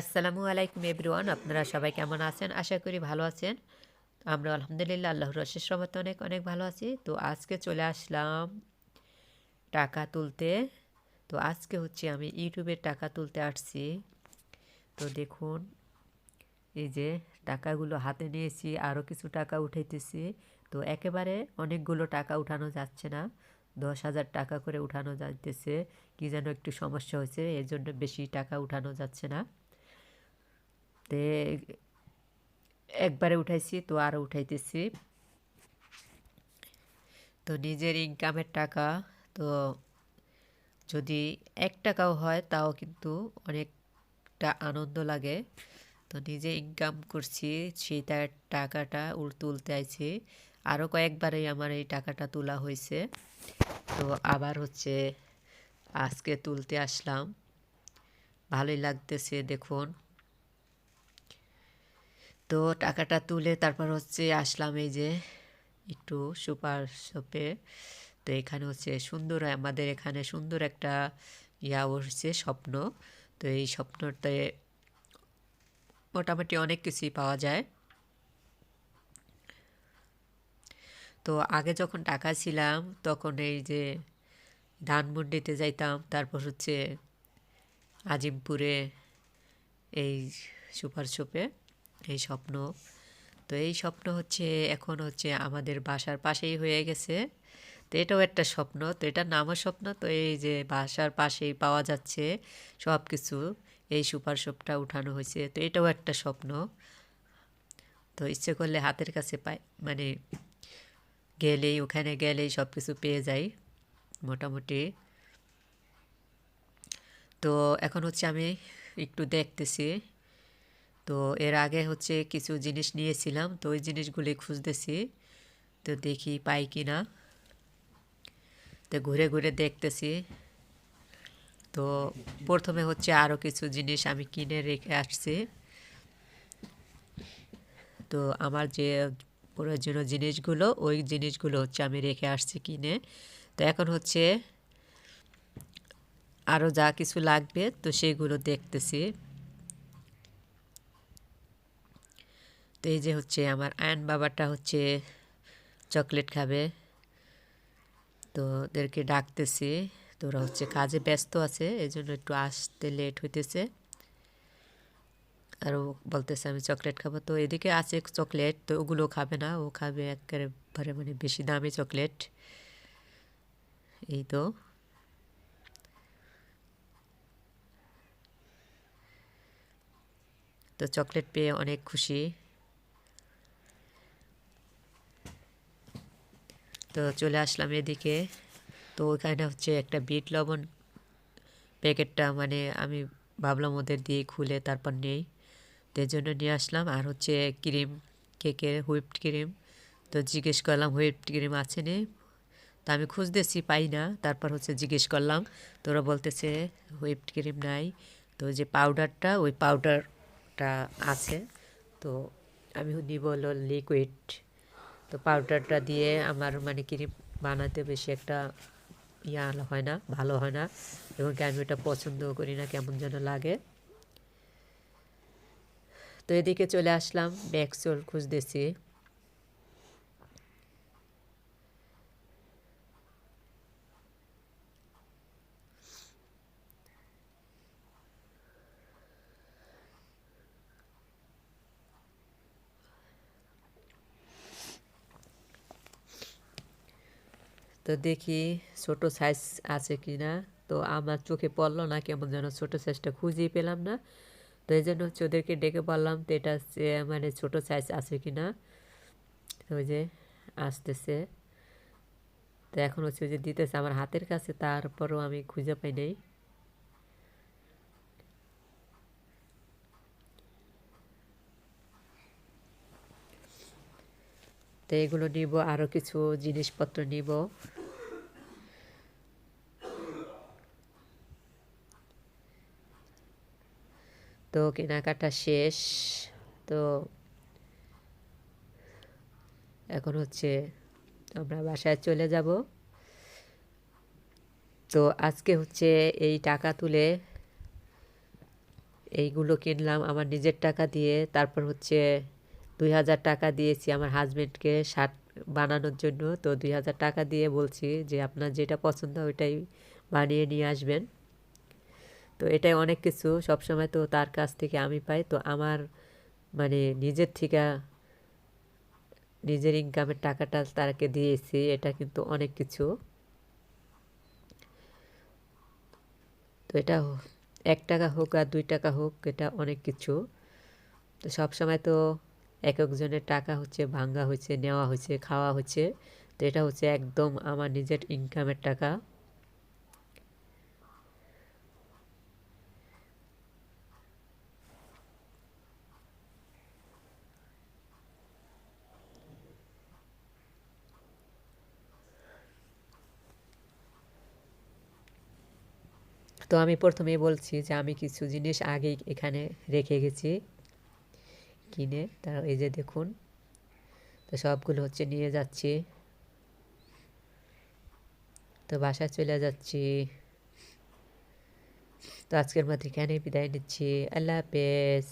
আসসালামু আলাইকুম এভরিওয়ান, আপনারা সবাই কেমন আছেন? আশা করি ভালো আছেন। আমরা আলহামদুলিল্লাহ আল্লাহর রশেষ রহমতে অনেক অনেক ভালো আছি। তো আজকে চলে আসলাম টাকা তুলতে। তো আজকে হচ্ছে আমি ইউটিউবের টাকা তুলতে আসছি। তো দেখুন, এই যে টাকাগুলো হাতে নিয়েছি আরও কিছু টাকা উঠাইতেছি। তো একেবারে অনেকগুলো টাকা উঠানো যাচ্ছে না। দশ হাজার টাকা করে উঠানো যাইতেছে। কি যেন একটু সমস্যা হয়েছে, এর জন্য বেশি টাকা উঠানো যাচ্ছে না। তে একবারে উঠাইছি তো আরও উঠাইতেছি। তো নিজের ইনকামের টাকা, তো যদি এক টাকাও হয়, তাও কিন্তু অনেকটা আনন্দ লাগে। তো নিজে ইনকাম করছি, সেই তার টাকাটা তুলতে আইছি। আরও কয়েকবারই আমার এই টাকাটা তোলা হয়েছে তো আবার হচ্ছে আজকে তুলতে আসলাম। ভালোই লাগতেছে, দেখুন। তো টাকাটা তুলে তারপর হচ্ছে আসলাম এই যে একটু সুপার শপে। তো এখানে হচ্ছে সুন্দর আমাদের এখানে সুন্দর একটা ইয়া উঠছে স্বপ্ন। তো এই স্বপ্নতে মোটামুটি অনেক কিছুই পাওয়া যায়। তো আগে যখন টাকা ছিলাম তখন এই যে ধানমন্ডিতে যাইতাম, তারপর হচ্ছে আজিমপুরে এই সুপার শপে। এই স্বপ্ন। তো এই স্বপ্ন হচ্ছে, এখন হচ্ছে আমাদের বাসার পাশেই হয়ে গেছে। তো এটাও একটা স্বপ্ন। তো এটার নামও স্বপ্ন। তো এই যে বাসার পাশেই পাওয়া যাচ্ছে সব কিছু এই সুপার শপটা উঠানো হয়েছে। তো এটাও একটা স্বপ্ন। তো ইচ্ছে করলে হাতের কাছে পাই মানে গেলেই, ওখানে গেলেই সব কিছু পেয়ে যাই, মোটামুটি। তো এখন হচ্ছে আমি একটু দেখতেছি। তো এর আগে হচ্ছে কিছু জিনিস নিয়েছিলাম, তো ওই জিনিসগুলি খুঁজতেছি, তো দেখি পাই কি না তো ঘুরে ঘুরে দেখতেছি। তো প্রথমে হচ্ছে আরও কিছু জিনিস আমি কিনে রেখে আসছি। তো আমার যে প্রয়োজনীয় জিনিসগুলো, ওই জিনিসগুলো হচ্ছে আমি রেখে আসছি কিনে। তো এখন হচ্ছে আরও যা কিছু লাগবে, তো সেগুলো দেখতেছি। তো এই যে হচ্ছে আমার আয়ন বাবাটা হচ্ছে চকলেট খাবে। তো ওদেরকে ডাকতেছি। তো ওরা হচ্ছে কাজে ব্যস্ত আছে এই জন্য একটু আসতে লেট হইতেছে। আর ও বলতেছে, আমি চকলেট খাব। তো এদিকে আছে চকলেট, তো ওগুলো খাবে না। ও খাবে একেবারে মানে বেশি দামি চকলেট। এই তো। তো চকলেট পেয়ে অনেক খুশি। তো চলে আসলাম এদিকে। তো ওইখানে হচ্ছে একটা বিট লবণ প্যাকেটটা মানে আমি ভাবলাম ওদের দিয়ে খুলে তারপর নেই। তো জন্য নিয়ে আসলাম। আর হচ্ছে ক্রিম, কেকের হুইপড ক্রিম। তো জিজ্ঞেস করলাম, হুইপড ক্রিম আছে নে? তো আমি খুঁজতেছি, পাই না। তারপর হচ্ছে জিজ্ঞেস করলাম, তো ওরা বলতেছে হুইপড ক্রিম নাই। তো যে পাউডারটা, ওই পাউডারটা আছে। তো আমি নিব হলো লিকুইড। তো পাউডারটা দিয়ে আমার মানে কি বানাতে বেশি একটা ইয়া হয় না, ভালো হয় না। এবং আমি ওটা পছন্দও করি না, কেমন যেন লাগে। তো এদিকে চলে আসলাম ব্যাকসোল খুঁজতেছি। তো দেখি ছোট সাইজ আছে কি না তো আমার চোখে পড়ল না কেমন যেন ছোট সাইজটা খুঁজেই পেলাম না। তো এই জন্য হচ্ছে ওদেরকে ডেকে বললাম তো এটা মানে ছোট সাইজ আছে কি না ওই যে আসতেছে। তো এখন হচ্ছে যে দিতেছে আমার হাতের কাছে, তারপরও আমি খুঁজে পাই নাই। তো এগুলো নিব আরও কিছু জিনিসপত্র নিব। তো কেনাকাটা শেষ। তো এখন হচ্ছে আমরা বাসায় চলে যাব। তো আজকে হচ্ছে এই টাকা তুলে এইগুলো কিনলাম আমার নিজের টাকা দিয়ে। তারপর হচ্ছে দুই হাজার টাকা দিয়েছি আমার হাজব্যান্ডকে শার্ট বানানোর জন্য। তো দুই হাজার টাকা দিয়ে বলছি যে আপনার যেটা পছন্দ ওইটাই বানিয়ে নিয়ে আসবেন। তো এটাই অনেক কিছু। সবসময় তো তার কাছ থেকে আমি পাই। তো আমার মানে নিজের থেকে নিজের ইনকামের টাকাটা তাকে দিয়েছি। এটা কিন্তু অনেক কিছু। তো এটা এক টাকা হোক আর দুই টাকা হোক, এটা অনেক কিছু। তো সব সময় তো এক একজনের টাকা হচ্ছে, ভাঙ্গা হচ্ছে, নেওয়া হচ্ছে, খাওয়া হচ্ছে। তো এটা হচ্ছে একদম আমার নিজের ইনকামের টাকা। তো আমি প্রথমে বলছি যে আমি কিছু জিনিস আগে এখানে রেখে গেছি। কিনে, তার এই যে দেখুন, তো সবগুলো হচ্ছে নিয়ে যাচ্ছি। তো বাসায় চলে যাচ্ছি। তো আজকের মধ্যে এখানে বিদায় নিচ্ছি। আল্লাহ হাফেজ।